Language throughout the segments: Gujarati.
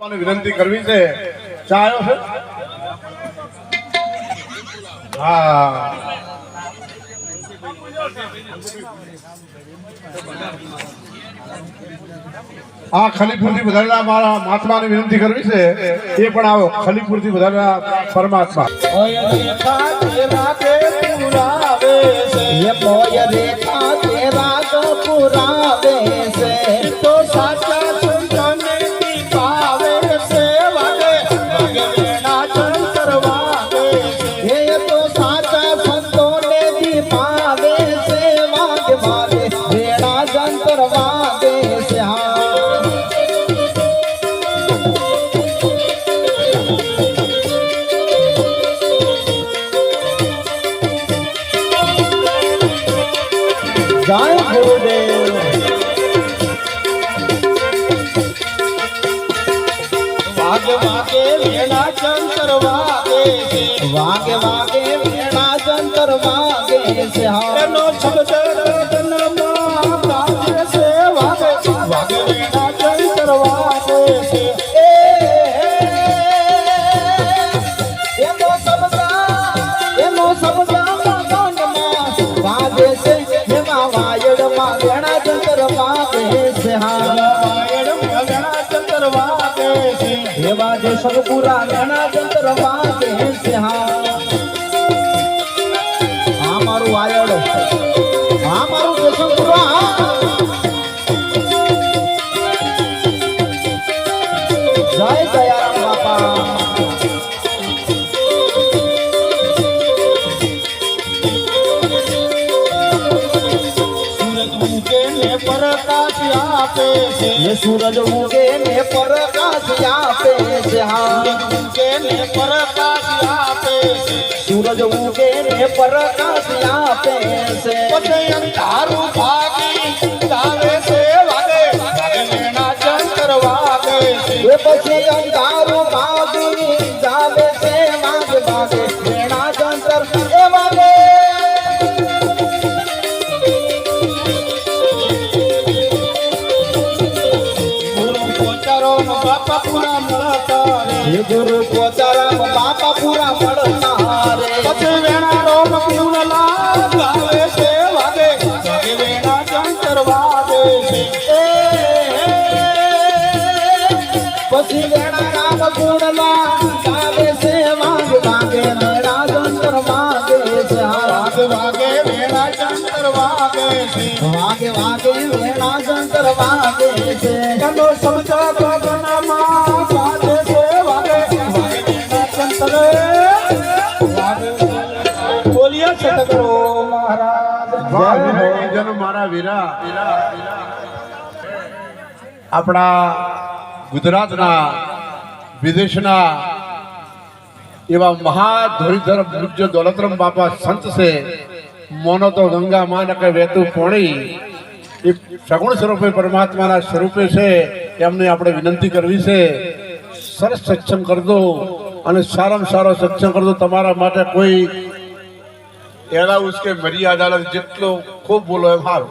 વિનંતી કરવી છે. ચા આવ્યો છે. હા. આ ખલીપુરથી વધારેલા મારા મહાત્માને વિનંતી કરવી છે. એ પણ આવો ખલીપુરથી વધારેલા પરમાત્મા. ये વાગે વાગે વેણા જંતર વાગે છે. વાગે વાગે વેણા જંતર વાગે છે. હાનો શબ્દ રતનમાં કાજે છે વાગે. વાગે જંતર વાગે છે. હા. છે એવા જે સગપુરા વેણા જંતર વાગે છે પ્રકાશ આપે છે એ સૂરજ ઉગે ને પ્રકાશ આપે છે, હા. ઉગે ને પ્રકાશ આપે છે સૂરજ ઉગે ને પ્રકાશ આપે છે. પછી અંધારું ભાગી ચાલે છે વાગે વાગે ચંદ્ર વાગે એ પછી અંધારું મળતા રે ગુરુ પોચારો બાપા પૂરા મળતા રે પછી વેણા રોમ સમજો ગગનમાં વાગે આપણા ગુજરાતના વિદેશના એવા મહાધોરીધર પૂજ્ય દોલતરામ બાપા સંત છે, મોનો તો ગંગા માં કે વહેતું પોણી, એ સગુણ સ્વરૂપે પરમાત્માના સ્વરૂપે છે, એમને આપણે વિનંતી કરવી છે, સરસ સક્ષમ કરજો અને સારામાં સારો સક્ષમ કરજો. તમારા માટે કોઈ એલાઉસ કે મર્યાદા જેટલો ખૂબ બોલો એમ સારું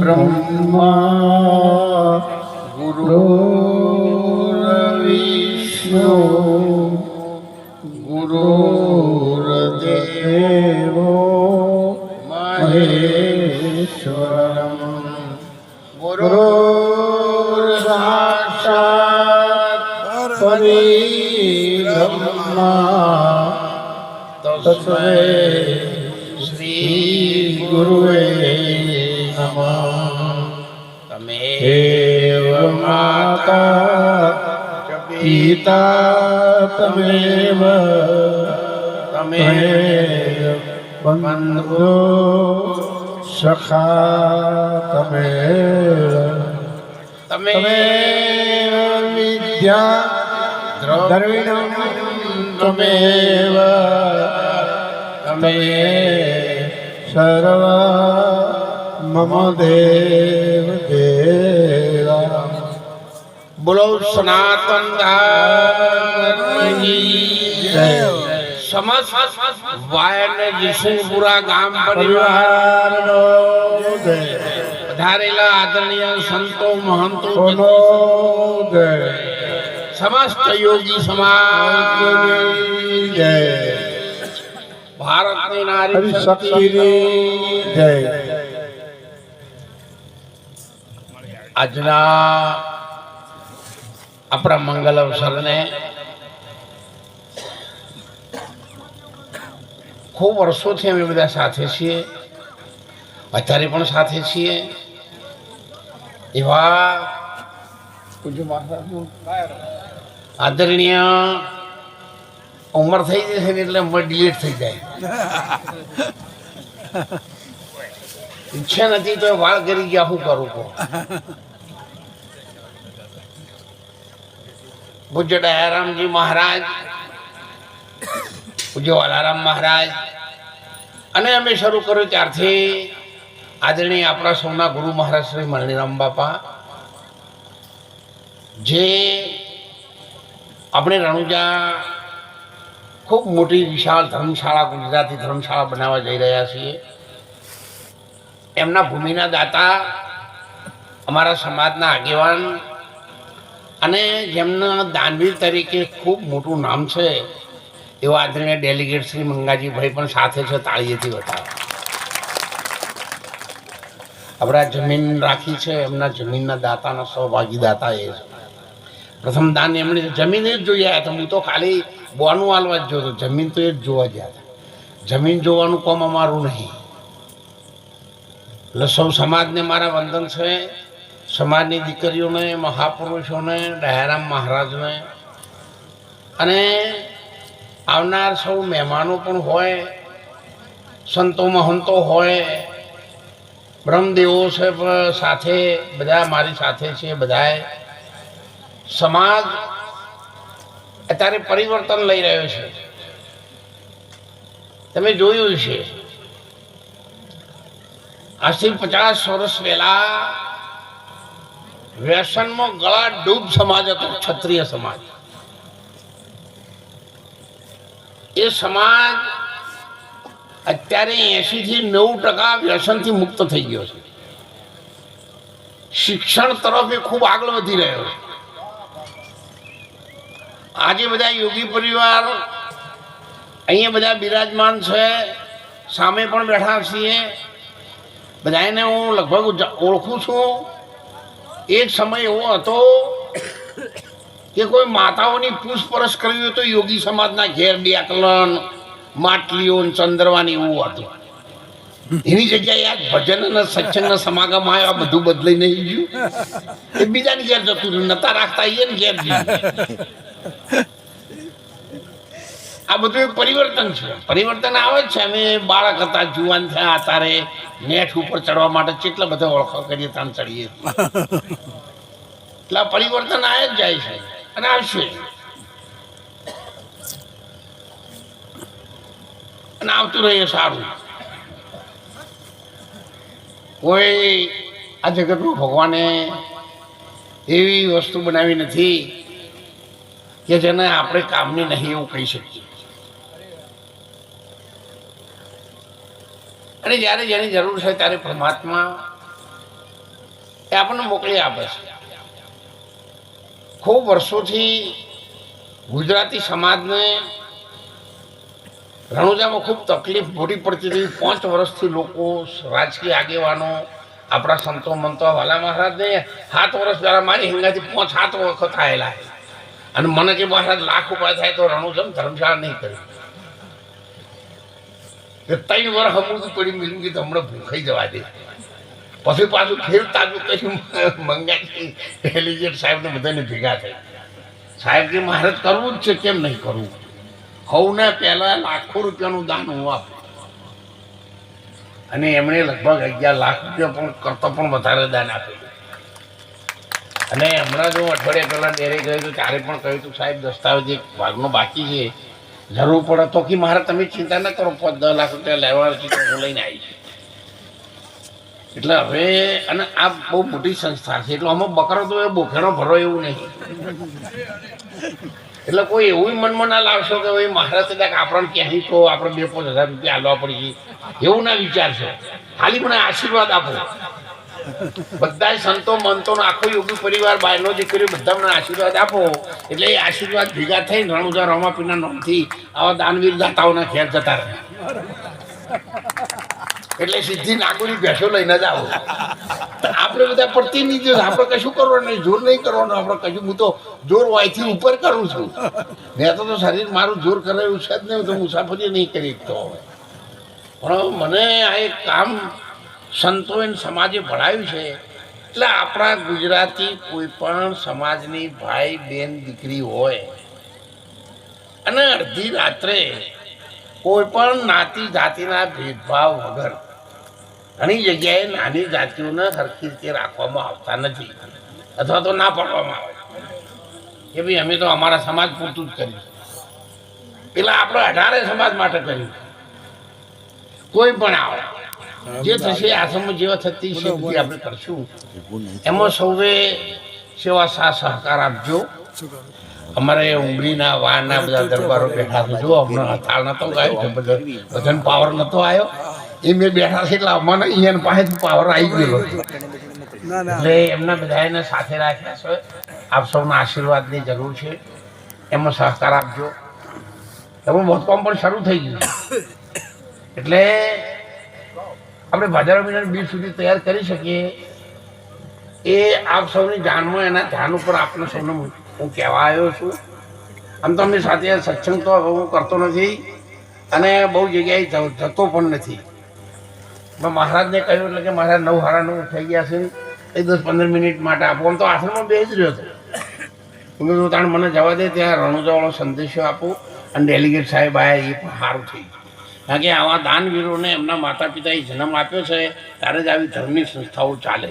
ब्रह्मा गुरुर्विष्णु गुरुर्देवो महेश्वरं गुरुर्साक्षात् परिब्रह्मा तस्मै श्रीगुरुवे તમેવ માતા પિતા તમેવ તમે બંધો સખા તમે તમે વિદ્યા દ્રવિણ તમેવ તમે સર્વ મમ દેવ દેવા બોલો સનાતન. સમસ્ત વાયર જયસિંહપુરા ગામ પરિવાર પરિવારનો જય પધારેલા આદરણીય સંતો મહંતો સમસ્ત યોગી સમાજ જય ભારતની નારી શક્તિ જય આજના આપણા મંગલ અવસરને ખૂબ વર્ષોથી અમે બધા સાથે છીએ, અત્યારે પણ સાથે છીએ. એવા આદરણીય ઉંમર થઈ જશે એટલે ડિલીટ થઈ જાય. ઈચ્છા નથી તો વાળ કરી ગયા, શું કરું કહો? પૂજ્ય દયારામજી મહારાજ, પૂજ્ય વાલારામ મહારાજ, અને અમે શરૂ કર્યું ત્યારથી આદરણીય આપણા સૌના ગુરુ મહારાજ શ્રી મરણીરામ બાપા, જે આપણે રણુજા ખૂબ મોટી વિશાળ ધર્મશાળા, ગુજરાતી ધર્મશાળા બનાવવા જઈ રહ્યા છીએ. એમના ભૂમિના દાતા, અમારા સમાજના આગેવાન અને જેમના દાનવીર તરીકે ખૂબ મોટું નામ છે, એવા આદરણીય ડેલિગેટ શ્રી મંગાજીભાઈ પણ સાથે છે, તાળીએથી બતાવો આપણા જમીન રાખી છે, એમના જમીનના દાતાના સહભાગી દાતા એ છે. પ્રથમ દાન એમણે જમીન જ જોઈ આવ્યા હતા. હું તો ખાલી બોનું હાલવા જ જોતો જમીન તો એ જ જોવા ગયા હતા. જમીન જોવાનું કોમ અમારું નહીં. એટલે સૌ સમાજને મારા વંદન છે. સમાજની દીકરીઓને, મહાપુરુષોને દયારામ મહારાજને. અને આવનાર સૌ મહેમાનો પણ હોય, સંતો મહંતો હોય, બ્રહ્મદેવો છે સાથે, બધા મારી સાથે છે બધાએ. સમાજ અત્યારે પરિવર્તન લઈ રહ્યો છે. તમે જોયું છે આજથી પચાસ વર્ષ પહેલા વ્યસનમાં ગળા ડૂબ સમાજ હતો ક્ષત્રિય સમાજ એ સમાજ અત્યારે એસી થી નવ ટકા વ્યસનથી મુક્ત થઈ ગયો છે શિક્ષણ તરફ એ ખૂબ આગળ વધી રહ્યો છે આજે બધા યોગી પરિવાર અહીંયા બધા બિરાજમાન છે સામે પણ બેઠા છીએ બધાને હું લગભગ ઓળખું છું. એક સમય એવો હતો કે કોઈ માતાઓની પૂછપરછ કરવી હોય તો યોગી સમાજના ઘેર ડિયાકલન માટલીઓ ચંદ્રવાની એવું હતું. એની જગ્યાએ આ ભજન અને સત્સંગના સમાગમ આવ્યા બધું બદલાઈ નહીં ગયું. એ બીજાની ઘેર જતું નતા રાખતા, એ ઘેર આ બધું એક પરિવર્તન છે. પરિવર્તન આવે જ છે. અમે બાળક હતા, જુવાન થયા, અત્યારે નેટ ઉપર ચડવા માટે કેટલા બધા ઓળખો કરીએ ત્યાં ચડીએ. એટલે પરિવર્તન આવે જ જાય છે અને આવશે. અને આવતું રહીએ સારું. કોઈ આ જગતમાં ભગવાને એવી વસ્તુ બનાવી નથી કે જેને આપણે કામની નહીં એવું કહી શકીએ. અને જ્યારે જેની જરૂર છે ત્યારે પરમાત્મા એ આપણને મોકલી આપે છે. ખૂબ વર્ષોથી ગુજરાતી સમાજને રણુજામાં ખૂબ તકલીફ મોટી પડતી હતી. પાંચ વર્ષથી લોકો રાજકીય આગેવાનો આપણા સંતો મંતો વાલા મહારાજને સાત વર્ષ દ્વારા મારી હિંગાથી પાંચ સાત વખત આવેલા અને મને કે મહારાજ, લાખ ઉપાય થાય તો રણુજમ ધર્મશાળા નહીં કરી. કે ત્રણ વાર હમું પડી મિલું કે તમને ભૂખાઈ જવા દે. પછી પાછું ફેર તાજું કર્યું મંગાવી. એલિજેટ સાહેબને બધાને ભેગા થઈ. સાહેબ કે મારે કરવું જ છે, કેમ નહીં કરવું? હવને પહેલાં લાખો રૂપિયાનું દાન હું આપું. અને એમણે લગભગ અગિયાર લાખ રૂપિયા પણ કરતો પણ વધારે દાન આપ્યું. અને હમણાં જો અઠવાડિયા પહેલાં ડેરે ગયો તો ત્યારે પણ કહ્યું હતું, સાહેબ, દસ્તાવેજ એક ભાગનો બાકી છે. જરૂર પડે તો કે મારે તમે ચિંતા ન કરો, પાંચ દસ લાખ રૂપિયા લેવાના હું લઈને આવીશ એટલે હવે, અને આ બહુ મોટી સંસ્થા છે, એટલે આમાં બકરો તો એ બોખેડો ભરો એવું નહીં. એટલે કોઈ એવું મનમાં ના લાવશો કે ભાઈ મહારાજ કદાચ આપણને ક્યાંય તો આપણે બે પાંચ હજાર રૂપિયા આલવા પડી એવું ના વિચારશો. ખાલી મને આશીર્વાદ આપો. બધા સંતો મંતો આખો યોગી પરિવાર બહારનો દીકરીઓ બધા મને આશીર્વાદ આપો. એટલે એ આશીર્વાદ ભેગા થઈને રણુજા રમાપીના નામથી આવા દાનવીર દાતાઓના ઘેર જતા રહે. એટલે સિદ્ધિ નાગોની ભેંસો લઈને જ આવો. આપણે બધા પ્રતિનિધિ આપણે કશું કરવાનું નહીં. જોર નહીં કરવાનું. આપણે કશું, હું તો જોર વાયથી ઉપર કરું છું. મેં તો તો શરીર મારું જોર કરાયું છે જ નહીં તો મુસાફરી નહીં કરી હવે પણ મને આ એક કામ સંતો અને સમાજે ભણાવ્યું છે. એટલે આપણા ગુજરાતી કોઈ પણ સમાજની ભાઈ, બેન, દીકરી હોય અને અડધી રાત્રે કોઈ પણ નાતી જાતિના ભેદભાવ વગર ઘણી જગ્યાએ નાની જાતિઓને સરખી રીતે રાખવામાં આવતા નથી અથવા તો ના પાડવામાં આવે. કે ભાઈ, અમે તો અમારા સમાજ પૂરતું જ કર્યું. પેલા આપણે અઢારે સમાજ માટે કર્યું. કોઈ પણ આવે જે થશે આશ્રમ જેવા થતી છે બધી આપણે કરશું. એમાં સૌએ સેવા સા સહકાર આપજો. અમારે ઉમરીના વારના બધા દરબારો બેઠા છે. જો હમણાં તાળ નતો ગાયો છે બધા પાવર નતો આવ્યો. એ મેં બેઠા છે એટલે અમને અહીંયા પાસે પાવર આવી ગયેલો એટલે એમના બધાને સાથે રાખ્યા છે. આપ સૌના આશીર્વાદની જરૂર છે. એમાં સહકાર આપજો. એમાં બાંધકામ પણ શરૂ થઈ ગયું એટલે આપણે ભાદરવા મહિનાની બીજ સુધી તૈયાર કરી શકીએ. એ આપ સૌની જાનમાં એના ધ્યાન ઉપર આપને સૌને હું કહેવા આવ્યો છું. આમ તો અમે સાથે સત્સંગ તો હું કરતો નથી અને બહુ જગ્યાએ જતો પણ નથી. મહારાજને કહ્યું એટલે કે મહારાજ નવ હારા નવ થઈ ગયા છે એ દસ પંદર મિનિટ માટે આપો. આમ તો આશ્રમમાં બે જ રહ્યો હતો. હું કીધું, તાણ મને જવા દે, ત્યાં રણુજાવાળો સંદેશો આપું અને ડેલિગેટ સાહેબ આવ્યા એ પણ સારું થઈ ગયું. કારણ કે આવા દાનવીરોને એમના માતા પિતાએ જન્મ આપ્યો છે, ત્યારે જ આવી ધર્મની સંસ્થાઓ ચાલે.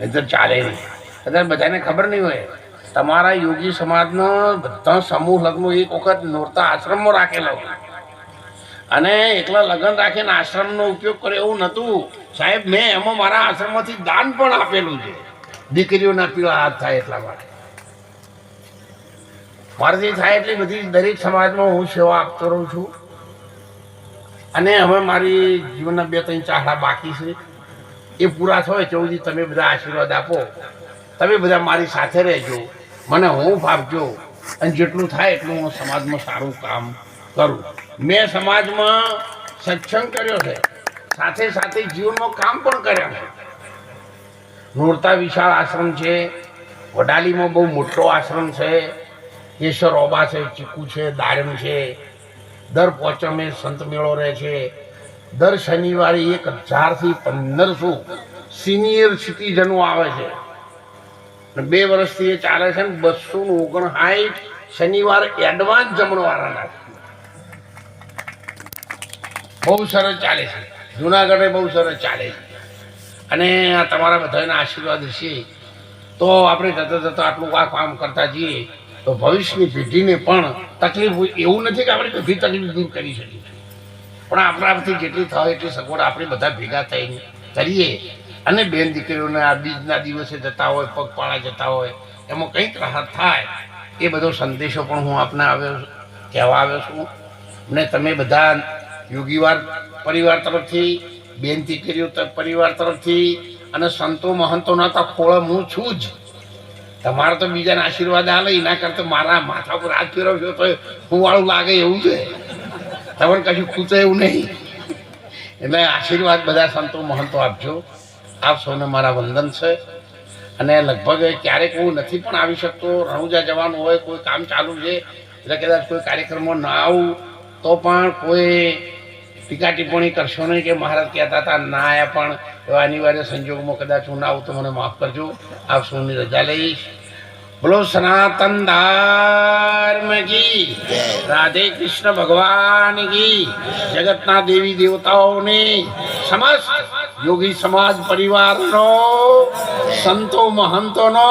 નહીં તો ચાલે નહીં. અત્યારે બધાને ખબર નહીં હોય. તમારા યોગી સમાજનો બધા સમૂહ લગ્ન એક વખત નોરતા આશ્રમમાં રાખેલો અને એકલા લગ્ન રાખીને આશ્રમનો ઉપયોગ કરે એવું નહોતું. સાહેબ, મેં એમાં મારા આશ્રમમાંથી દાન પણ આપેલું છે. દીકરીઓના પીળા હાથ થાય એટલા માટે. મારાથી થાય એટલી બધી દરેક સમાજમાં હું સેવા આપતો રહું છું. અને હવે મારી જીવનના બે ત્રણ ચાહડા બાકી છે. એ પૂરા થાય ચૌદી તમે બધા આશીર્વાદ આપો. તમે બધા મારી સાથે રહેજો. મને હું ફાપજો અને જેટલું થાય એટલું હું સમાજમાં સારું કામ કરું. મેં સમાજમાં સત્સંગ કર્યો છે. સાથે સાથે જીવનમાં કામ પણ કર્યા છે. નોરતા વિશાળ આશ્રમ છે. વડાલીમાં બહુ મોટો આશ્રમ છે. કેશર ઓબા છે, ચીકુ છે, દાડમ છે. દર પોચમે સંત મેળો રહે છે. દર શનિવારે એક હજારથી પંદરસો સિનિયર સિટીઝનો આવે છે. બે વર્ષથી એ ચાલે છે ને બસો ને ઓગણસાઠ શનિવાર એડવાન્સ જમણવાળાના. બહુ સરસ ચાલે છે. જુનાગઢે બહુ સરસ ચાલે છે. અને તમારા બધાના આશીર્વાદ છે. તો આપણે જતા જતા આટલું આ કામ કરતા જઈએ. તો ભવિષ્યની પેઢીને પણ તકલીફ એવું નથી કે આપણે બધી તકલીફ દૂર કરી શકીએ. પણ આપણાથી જેટલી થાય એટલી સગવડ આપણે બધા ભેગા થઈને કરીએ. અને બેન દીકરીઓને આ બીજના દિવસે જતા હોય, પગપાળા જતા હોય, એમાં કંઈક રાહત થાય, એ બધો સંદેશો પણ હું આપને આવ્યો કહેવા આવ્યો છું. ને તમે બધા યોગીવાર પરિવાર તરફથી, બેન દીકરીઓ પરિવાર તરફથી અને સંતો મહંતોના તો ખોળે હું છું જ. તમારે તો બીજાને આશીર્વાદ આલે, એના કરતા મારા માથા પર હાથ ફેરવશો તો હું વાળું લાગે એવું છે. તમારે કશું ખૂચે એવું નહીં. એટલે આશીર્વાદ બધા સંતો મહંતો આપજો. આપ સૌને મારા વંદન છે. અને લગભગ ક્યારેક હું નથી પણ આવી શકતો. રણુજા જવાનું હોય, કોઈ કામ ચાલુ છે, એટલે કદાચ કોઈ કાર્યક્રમમાં ના આવું, તો પણ કોઈ ટીકા ટિપ્પણી કરશો નહીં કે મહારાજ કહેતા હતા, ના આવ્યા પણ, એવા અનિવાર્ય સંજોગમાં કદાચ હું ના આવું તો મને માફ કરજો. આપ સૌની રજા લઈશ. બોલો સનાતન ધર્મ રાધે કૃષ્ણ ભગવાન કી, જગતના દેવી દેવતાઓની સમસ્ત યોગી સમાજ પરિવારનો, સંતો મહંતોનો.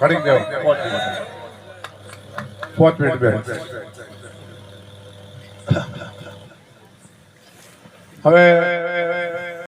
ખડી દેવો પાંચ મિનિટ બે હવે